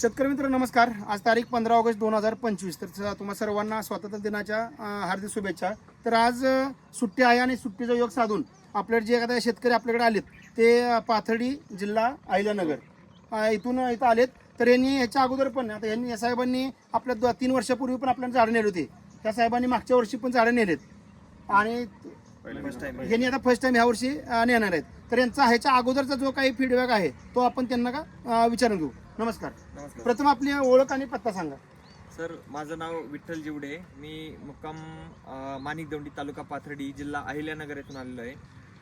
शेतकरी मित्र नमस्कार. आज तारीख पंधरा ऑगस्ट दोन हजार पंचवीस. तर तुम्हा सर्वांना स्वातंत्र्य दिनाच्या हार्दिक शुभेच्छा. तर आज सुट्टी आहे आणि सुट्टीचा योग साधून आपल्याकडे जे एखाद्या शेतकरी आपल्याकडे आलेत ते पाथर्डी जिल्हा अहिल्यानगर इथून इथं आलेत. तर यांनी ह्याच्या अगोदर पण आता यांनी या साहेबांनी आपल्या दो- तीन वर्षापूर्वी पण आपल्याला झाडं नेले होते. त्या साहेबांनी मागच्या वर्षी पण झाडं नेलेत. आणि यांनी आता फर्स्ट टाइम ह्या वर्षी नेणार आहेत. तर यांचा ह्याच्या अगोदरचा जो काही फीडबॅक आहे तो आपण त्यांना का विचारून घेऊ. नमस्कार. नमस्कार. प्रथम आपली ओळख आणि पत्ता सांगा. सर माझं नाव विठ्ठल जिवडे. मी मुक्काम अं, माणिकदौंडी तालुका पाथर्डी जिल्हा अहिल्यानगर येथून आलेलो आहे.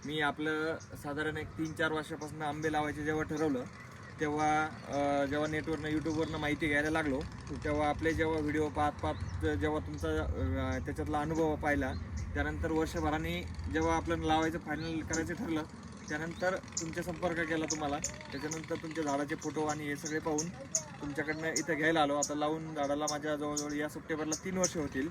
मी आपलं साधारण एक तीन चार वर्षापासून आंबे लावायचे जेव्हा ठरवलं तेव्हा अं, जेव्हा नेटवरनं यूट्यूबवरनं माहिती घ्यायला लागलो तेव्हा आपले जेव्हा व्हिडिओ पाहत पाहत जेव्हा तुमचा अं, त्याच्यातला अनुभव पाहिला त्यानंतर वर्षभराने जेव्हा आपल्याला लावायचं फायनल करायचं ठरलं त्यानंतर तुमचा संपर्क केला तुम्हाला. त्याच्यानंतर तुमच्या झाडाचे फोटो आणि हे सगळे पाहून तुमच्याकडनं इथं घ्यायला आलो. आता लावून झाडाला माझ्या जवळजवळ या सप्टेंबरला तीन वर्ष होतील.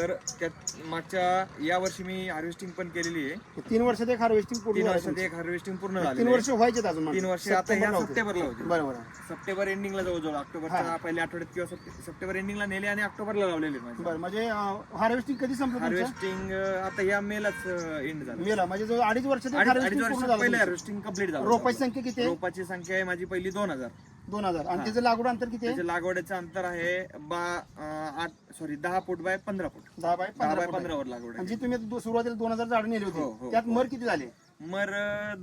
तर त्यात मागच्या या वर्षी मी हार्वेस्टिंग पण केलेली आहे तीन वर्षात एक हार्वेस्टिंग पूर्ण झालं वर्षात एक हार्वेस्टिंग पूर्ण. झाली तीन वर्ष व्हायचे अजून मला. तीन वर्ष आता ह्या सप्टेंबरला होते. सप्टेंबरला होती बरोबर आहे. सप्टेंबर एंडिंगला जवळजवळ ऑक्टोबरच्या पहिल्या आठवड्यात किंवा सप्टे- सप्टेंबर एंडिंगला नेले आणि ऑक्टोबरला लावलेले माझे बरं म्हणजे हार्वेस्टिंग कधी संपलं तुमचं? हार्वेस्टिंग आता या मेलाच एंड झालं मेला म्हणजे जो अडीच वर्षात अडीच अडीच हार्वेस्टिंग पूर्ण वर्षात झालं पहिले तुमचं. हार्वेस्टिंग कंप्लीट झालं रोपाची संख्या किती आहे रोपाची संख्या आहे माझी पहिली दोन हजार दोन हजार. आणि त्याचं लागवड अंतर किती आहे? लागवडीचं अंतर आहे बा अं, आठ सॉरी दहा फूट बाय पंधरा फूट. दहा बाय दहा पंधरा बाय. पंधरा वर लागवड आणि आहे जी तुम्ही दो- सुरुवातीला दोन हजार झाडं नेली हो, होती हो, त्यात हो. मर किती झाले? मर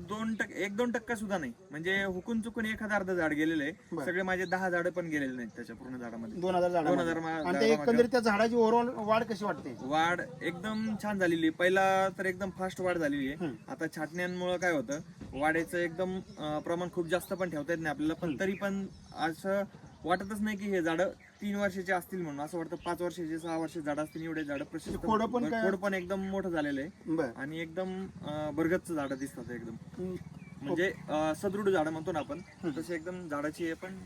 दोन टक्के एक दोन टक्का सुद्धा नाही. म्हणजे हुकून चुकून एक हजार अर्ध झाड गेलेले आहे. सगळे माझे दहा झाड पण गेलेले नाहीत त्याच्या पूर्ण झाडामध्ये. दोन हजार दोन हजार आणि ते एकंदरीत त्या झाडाची ओव्हरऑल वाढ कशी वाटते? वाढ एकदम छान झालेली. पहिला तर एकदम फास्ट वाढ झालेली आहे. आता छाटण्यांमुळे काय होतं? वाढीचं एकदम प्रमाण खूप जास्त पण ठेवता येत नाही आपल्याला. पण तरी पण असं वाटतच नाही की हे झाडं तीन वर्षाचे असतील म्हणून. असं वाटतं पाच वर्षाचे सहा वर्षाचे झाड असतील एवढे झाड प्रशस्त खोडं पण काय- खोड पण एकदम मोठं झालेलं आहे. बरं. आणि एकदम अं, भरगच्च झाडं दिसतात एकदम. म्हणजे अं, सदृढ झाडं म्हणतो ना आपण तसे एकदम झाडाची हे पण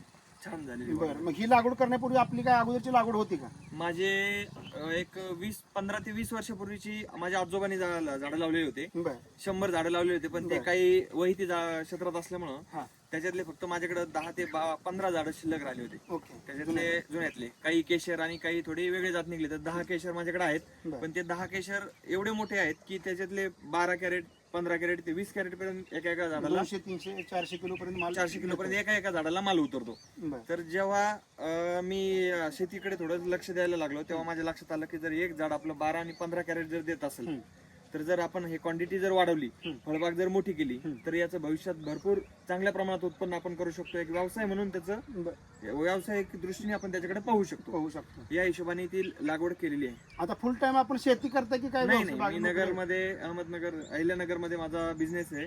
छान झालेली वाढ. बरं मग ही लागवड करण्यापूर्वी आपली काय अगोदरची लागवड होती का? माझे अं, एक वीस पंधरा ते वीस वर्षापूर्वीची माझ्या आजोबांनी झा- झाडं लावलेली होते. बरं. शंभर झाडं लावले होते पण ते बरं. काही वहिती जा- क्षेत्रात असल्यामुळं हा. त्याच्यातले फक्त माझ्याकडे दहा ते बा- पंधरा झाडं शिल्लक राहिले होते. ओके. त्याच्यातले जुन्यातले. काही केशर आणि काही थोडे वेगळे जात निघले तर दहा केशर माझ्याकडे आहेत. बरं. पण ते दहा केशर एवढे मोठे आहेत की त्याच्यातले बारा कॅरेट पंधरा कॅरेट ते वीस कॅरेट पर्यंत एका एका झाडाला दोनशे तीनशे चारशे किलो पर्यंत माल चारशे किलो पर्यंत एका एका झाडाला माल उतरतो. बरं. तर जेव्हा अं, मी शेतीकडे थोडं लक्ष द्यायला लागलो तेव्हा माझ्या लक्षात आलं की जर एक झाड आपलं बारा आणि पंधरा कॅरेट जर देत असेल हम्म. तर जर आपण हे क्वांटिटी जर वाढवली. फळबाग जर मोठी केली. तर याचं भविष्यात भरपूर चांगल्या प्रमाणात उत्पन्न आपण करू शकतो. एक व्यवसाय म्हणून त्याचं व्यावसायिक दृष्टीने आपण त्याच्याकडे पाहू शकतो. पाहू शकतो. या हिशोबाने ती लागवड केलेली आहे. आता फुल टाइम आपण शेती करता की काय नाही व्यवसाय नाही मी? नगरमध्ये अहमदनगर अहिल्यानगरमध्ये माझा बिझनेस आहे.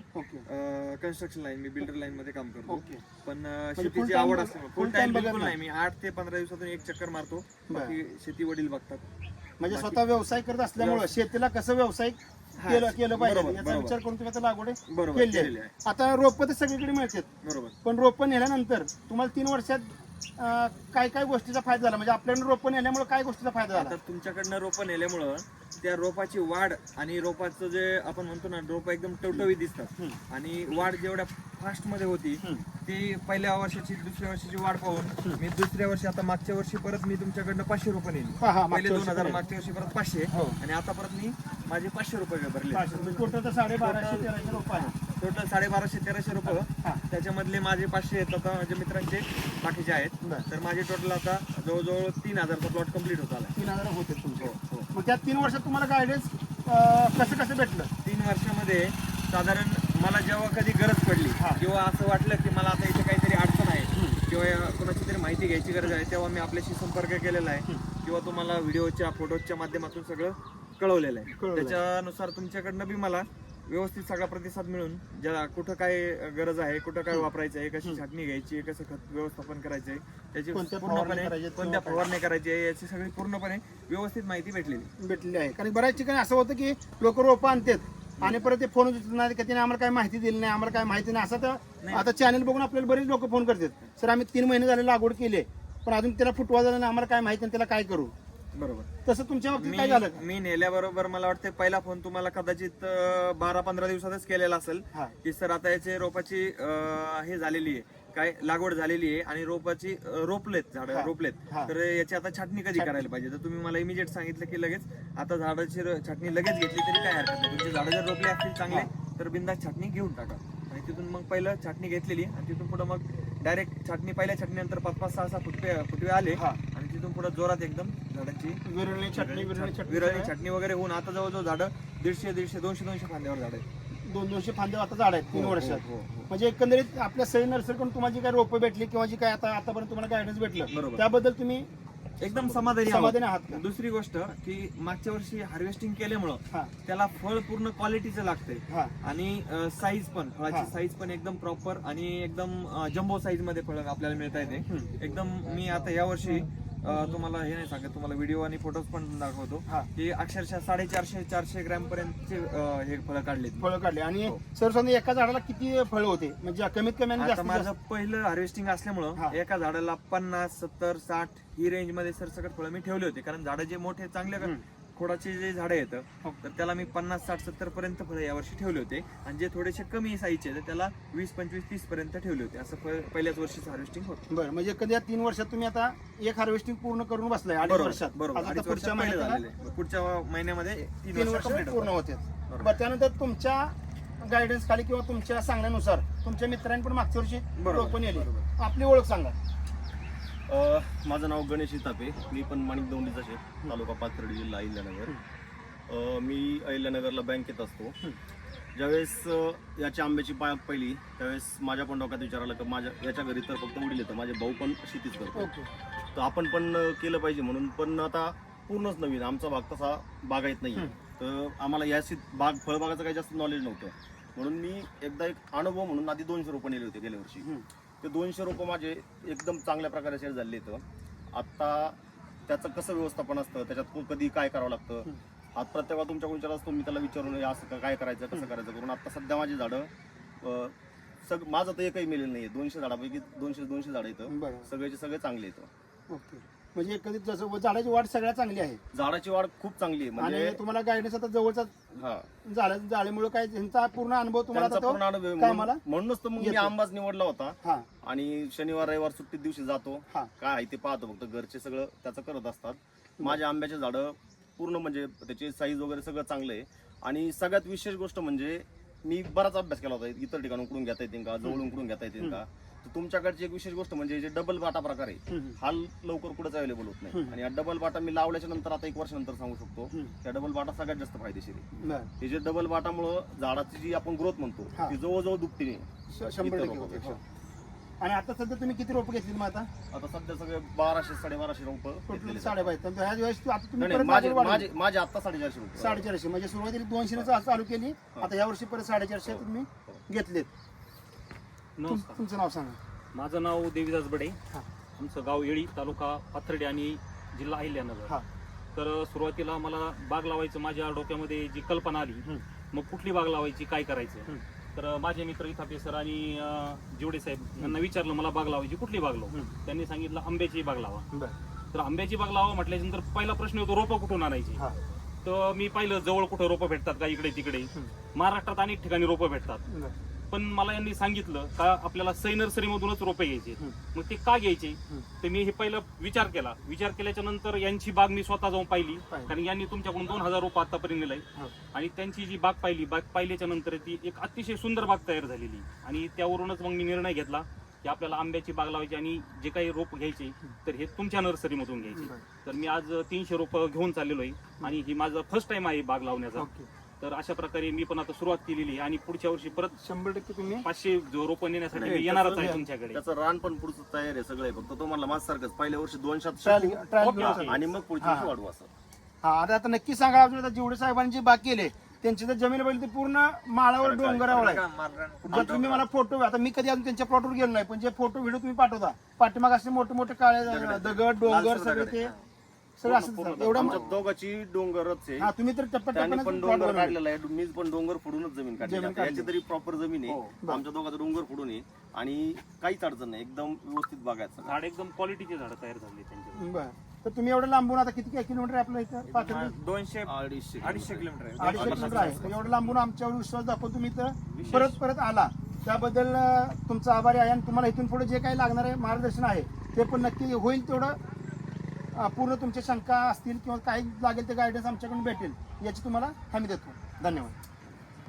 कन्स्ट्रक्शन लाईन मी बिल्डर लाईन मध्ये काम करतो. पण full शेतीची आवड full फुल टाइम बिलकुल. नाही. मी आठ ते पंधरा दिवसातून एक चक्कर मारतो. बाकी शेती वडील बघतात. म्हणजे स्वतः व्यवसाय करत असल्यामुळे शेतीला कसं व्यावसायिक केलं केलं पाहिजे? याचा बरोबर. विचार करून तुम्ही आता लागवड बरोबर केली केलेली आहे. आहे आता रोप तर सगळीकडे मिळतात. बरोबर. पण रोपं नेल्यानंतर तुम्हाला तीन वर्षात अं, काय काय गोष्टीचा फायदा झाला? म्हणजे आपल्याकडे रोपं नेल्यामुळे काय गोष्टीचा फायदा झाला? आता तुमच्याकडनं रोपं नेल्यामुळं त्या रोपाची वाढ आणि रोपाचं जे आपण म्हणतो ना रोप एकदम टवटवीत दिसतात. आणि वाढ जेवढ्या फास्टमध्ये होती. ती पहिल्या वर्षाची दुसऱ्या वर्षाची वाढ पाहून मी दुसऱ्या वर्षी आता मागच्या वर्षी परत मी तुमच्याकडनं पाचशे रुपये नेली पहिले दोन हजार. मागच्या वर्षी परत पाचशे हो. आणि आता परत मी माझे पाचशे रुपये भरले टोटल तर साडेबाराशे तेराशे रोपं आहे टोटल साडेबाराशे तेराशे. रुपये. त्याच्यामधले माझे पाचशे आहेत आता माझ्या मित्रांचे बाकीचे आहेत. तर माझे टोटल आता जवळजवळ तीन हजारचा प्लॉट कंप्लीट होत आला तीन हजार होते तुमचे. हो हो. मग त्या तीन वर्षात तुम्हाला गायडन्स कसं कसं भेटलं? तीन वर्षामध्ये साधारण मला जेव्हा कधी गरज पडली. किंवा असं वाटलं की मला आता इथे काहीतरी अडचण आहे किंवा कोणाची तरी माहिती घ्यायची गरज आहे तेव्हा मी आपल्याशी संपर्क केलेला आहे. किंवा तुम्हाला व्हिडिओच्या फोटोच्या माध्यमातून सगळं कळवलेलं आहे. कळवलंय. त्याच्यानुसार तुमच्याकडनं बी मला व्यवस्थित सगळा प्रतिसाद मिळून ज्या कुठं काय गरज आहे कुठं काय वापरायचं आहे कशी छाटणी घ्यायची आहे कसं खत व्यवस्थापन करायचं आहे त्याची कोणत्या पूर्णपणे आहेत कोणत्या किंवा काय? फवारणी करायची आहे याची सगळी पूर्णपणे व्यवस्थित माहिती भेटलेली. भेटलेली आहे. कारण बऱ्याच ठिकाणी असं होतं की लोक रोपं आणतात आणि परत ते फोन नाही का त्याने आम्हाला काय माहिती दिली नाही आम्हाला काय माहिती नाही. असं तर नाही. आता चॅनल बघून आपल्याला बरेच लोक फोन करतात. सर आम्ही तीन महिने झाले लागवड केली पण अजून त्याला फुटवा झाला नाही आम्हाला काय माहिती नाही त्याला काय करू? बरोबर तसं तुमच्या बाबतीत मी काय झालं का? मी नेल्याबरोबर मला वाटतं पहिला फोन तुम्हाला कदाचित अं, बारा पंधरा दिवसातच केलेला असेल हा की सर आता याचे रोपाची अं, हे झालेली आहे काय लागवड झालेली आहे आणि रोपाची अं, रोपलेत झाड हा. रोपलेत हा. तर याची आता छाटणी कधी. करायला पाहिजे तर तुम्ही मला इमिजिएट सांगितलं की लगेच आता झाडाची र- छाटणी लगेच घेतली तरी काय हरकत नाही तुमचे झाडं जर रोपले असतील चांगले तर बिंदास छाटणी घेऊन टाका आणि तिथून मग पहिलं छाटणी घेतलेली आणि तिथून पुढे मग डायरेक्ट छाटणी पहिल्या छाटणीनंतर पाच पाच सहा सहा फुटवे फुटवे आले हा. आणि तिथून पुढे जोरात एकदम झाडांची विरळणी चटणी विरळणी वगैरे होऊन आता जवळजवळ झाडं दीडशे दीडशे दोनशे दोनशे फांद्यावर झाड आहेत दोन दोनशे फांदे आता झाड आहेत तीन हो, वर्षात हो, हो. म्हणजे एकंदरीत आपल्या सही नर्सरीकडून तुम्हाला जी काय रोपं भेटली किंवा जी काय आता आतापर्यंत तुम्हाला गायडन्स भेटलं बरोबर. त्याबद्दल तुम्ही एकदम समाधानी आहोत. समाधानी आहात का दुसरी गोष्ट की मागच्या वर्षी हार्वेस्टिंग केल्यामुळं हा त्याला फळ पूर्ण क्वालिटीचं लागतंय हा आणि साईज पण हा. फळाची साईज पण एकदम प्रॉपर आणि एकदम जम्बो साईजमध्ये फळ आपल्याला मिळता येते हम्म. एकदम मी आता या वर्षी तुम्हाला हे नाही सांगत तुम्हाला व्हिडिओ आणि फोटोज पण दाखवतो. की अक्षरशः साडेचारशे चारशे ग्रॅम पर्यंतचे हे फळं काढलेत. फळं काढले. आणि हो. सर्वसाधारण एका झाडाला किती फळं होते? म्हणजे कमीत कमी आता माझं पहिलं हार्वेस्टिंग. असल्यामुळं एका झाडाला पन्नास सत्तर साठ ही रेंजमध्ये सरसकट फळं मी ठेवले होते. कारण झाडं जे मोठे चांगले. खोडाचे जे झाडं येतं हो. तर त्याला मी पन्नास साठ सत्तर पर्यंत फळं यावर्षी ठेवले होते आणि जे थोडेसे कमी साईजचे तर त्याला वीस पंचवीस तीस पर्यंत ठेवले होते असं पहिल्याच वर्षीच हार्वेस्टिंग होतं बरं म्हणजे कधी या तीन वर्षात तुम्ही आता एक हार्वेस्टिंग पूर्ण करून बसलाय अडीच वर्षात बरोबर आता अडीच पुढच्या पहिले महिन्यात झालेले. पुढच्या महिन्यामध्ये तीन तीन वर्ष वर्ष complete पूर्ण होतात. होते बरोबर. बरं त्यानंतर तुमच्या गायडन्स खाली किंवा तुमच्या सांगण्यानुसार तुमच्या मित्रांनी पण मागच्या वर्षी बरोबर, रोपण नेली बरोबर. आपली ओळख सांगा माझं नाव गणेश इतापे मी पण माणिक दौंडीचा शेत तालुका पाथर्डी जिल्हा अहिल्यानगर. मी अहिल्यानगरला बँकेत असतो. ज्यावेळेस याची आंब्याची बाग पहिली त्यावेळेस माझ्या पण डोक्यात विचार आला की माझ्या याच्या घरी तर फक्त वडील येतं. माझे भाऊ पण शेतीच करतो तर आपण पण केलं पाहिजे म्हणून. पण आता पूर्णच नवीन आमचा भाग तसा बागायत नाही. तर आम्हाला या शेत बाग फळबागाचं काही जास्त नॉलेज नव्हतं. म्हणून मी एकदा एक अनुभव म्हणून आधी दोनशे रुपये नेले होते गेल्या वर्षी. ते दोनशे रुपये माझे एकदम चांगल्या प्रकारे शेअर झाले तर आता त्याचं कसं व्यवस्थापन असतं? त्याच्यात कधी काय करावं लागतं? हम्म. आता प्रत्येक तुमच्या विचार असतो? मी त्याला विचारून असं का- काय करायचं कसं करायचं करून. आता सध्या माझी झाडं सग माझं तर एकही मिळेल नाही दोनशे झाडापैकी दोनशे दोनशे झाडं इथं. बरं. सगळ्याचे सगळे चांगले येतं ओके. म्हणजे एकंदरीत जसं झाडाची वाढ सगळ्यात चांगली आहे. झाडाची वाढ खूप चांगली आहे म्हणजे आणि तुम्हाला गायडन्स आता जवळचा हा. झाड झाल्यामुळे काय त्यांचा पूर्ण अनुभव तुम्हाला त्यांचा आता पूर्ण अनुभव आहे. कामाला म्हणून- म्हणूनच तर मग मी येतो. आंबाच निवडला होता. हा. आणि शनिवार रविवार सुट्टीत दिवशी जातो. हा. काय आहे ते पाहतो फक्त. घरचे सगळं त्याचं करत असतात. माझ्या आंब्याचे झाडं पूर्ण म्हणजे त्याची साईज वगैरे सगळं चांगलं आहे. आणि सगळ्यात विशेष गोष्ट म्हणजे मी बराच अभ्यास केला होता इतर ठिकाणून कुठून घेता येतील का जवळून कुठून घेता येतील का तर तुमच्याकडची एक विशेष गोष्ट म्हणजे जे डबल बाटा प्रकार आहे. हा लवकर कुठेच अवेलेबल होत नाही. आणि हा डबल बाटा मी लावल्याच्या नंतर आता एक वर्षानंतर सांगू शकतो. त्या डबल बाटा सगळ्यात जास्त फायदेशीर आहे हे जे डबल बाटामुळं झाडाची जी आपण ग्रोथ म्हणतो. ती जवळजवळ दुपटीने शंभर आणि आता सध्या तुम्ही किती रोपं घेतली मग आता? आता सध्या सगळे बाराशे साडेबाराशे रुपये टोटल. साडेबारा तर ह्या वेळेस तू- आता तुम्ही परत माझे लागवड वाढवली. माझे माझे आता साडेचारशे रुपये साडेचारशे. म्हणजे सुरुवातीला दोनशे चालू केली. आता या वर्षी परत साडेचारशे हो. तुम्ही घेतलेत. तुम- नमस्कार. तुमचं नाव सांगा. माझं नाव देवीदास बडे. हा. आमचं गाव येळी तालुका पाथर्डी आणि जिल्हा अहिल्यानगर. हा. तर सुरुवातीला मला बाग लावायचं माझ्या डोक्यामध्ये जी कल्पना आली हं. मग कुठली बाग लावायची काय करायचं? हं. तर माझे मित्र इथापे सर आणि अं, जिवडे साहेब यांना विचारलं मला बाग लावायची कुठली बाग लावू. त्यांनी सांगितलं आंब्याची बाग लावा. तर आंब्याची बाग लावा म्हटल्यानंतर पहिला प्रश्न होतो रोपं कुठून आणायची? तर मी पाहिलं जवळ कुठं रोपं भेटतात का इकडे तिकडे. महाराष्ट्रात अनेक ठिकाणी रोपं भेटतात. पण मला यांनी सांगितलं का आपल्याला सई नर्सरीमधूनच रोपे घ्यायचे. मग ते का घ्यायचे. तर मी हे पहिलं विचार केला. विचार केल्याच्यानंतर यांची बाग मी स्वतः जाऊन पाहिली. कारण यांनी तुमच्याकडून दोन हजार रोपं आतापर्यंत नेलंय. हो. आणि त्यांची जी बाग पाहिली बाग पाहिल्याच्या नंतर ती एक अतिशय सुंदर बाग तयार झालेली. आणि त्यावरूनच मग मी निर्णय घेतला की आपल्याला आंब्याची बाग लावायची आणि जे काही रोप घ्यायचे तर हे तुमच्या नर्सरीमधून घ्यायचे. तर मी आज तीनशे रोपं घेऊन चाललेलो आहे. आणि ही माझा फर्स्ट टाइम आहे बाग लावण्याचा. तर अशा प्रकारे मी पण आता सुरुवात केलेली आहे आणि पुढच्या वर्षी परत शंभर टक्के तुम्ही पाचशे जो रोपं नेण्यासाठी मी येणारच आहे तुमच्याकडे त्याचं रान पण पुढचं तयार आहे सगळं आहे फक्त तो म्हणला माझ्यासारखंच पहिल्या वर्षी घेऊन. चालू. आणि मग पुढच्या. वर्षी वाढवू असं हा आता आता नक्की सांगा अजून आता जेवढे साहेबांनी जे बाग केले त्यांची तर जमीन बैल ते पूर्ण माळावर डोंगरावर आहे? जर तुम्ही मला फोटो आता मी कधी अजून त्यांच्या प्लॉटवर गेलो नाही पण जे फोटो व्हिडिओ तुम्ही पाठवता पाठीमाग असे मोठे मोठे काळे दगड डोंगर सगळे ते. सगळं असं एवढं आमच्या दोघांची डोंगरच आहे. हा तुम्ही तर त्याने पण डोंगर काढलेला आहे. मी पण डोंगर फोडूनच जमीन काढली जमीन आता काढली. याची तरी प्रॉपर जमीन हो. आहे आमच्या दोघांचं डोंगर फोडून आहे. आणि काहीच अडचण नाही. एकदम व्यवस्थित बघायचं. झाड एकदम क्वालिटीचे झाड तयार झाले त्यांचे बरं. तर तुम्ही एवढं लांबून आता किती काय किलोमीटर आहे आपलं इथं? पाथर्डी? दोनशे अडीचशे अडीचशे किलोमीटर आहे. अडीचशे किलोमीटर आहे. तर एवढं लांबून आमच्यावर विश्वास दाखवून तुम्ही इथं परत परत आला. त्याबद्दल अ, तुमचा आभारी आहे आणि तुम्हाला इथून पुढे जे काही लागणारे मार्गदर्शन आहे ते पण नक्की होईल तेवढं. अ, पूर्ण तुमच्या शंका असतील किंवा काही लागेल ते गायडन्स आमच्याकडून भेटेल याची तुम्हाला हमी देतो. धन्यवाद.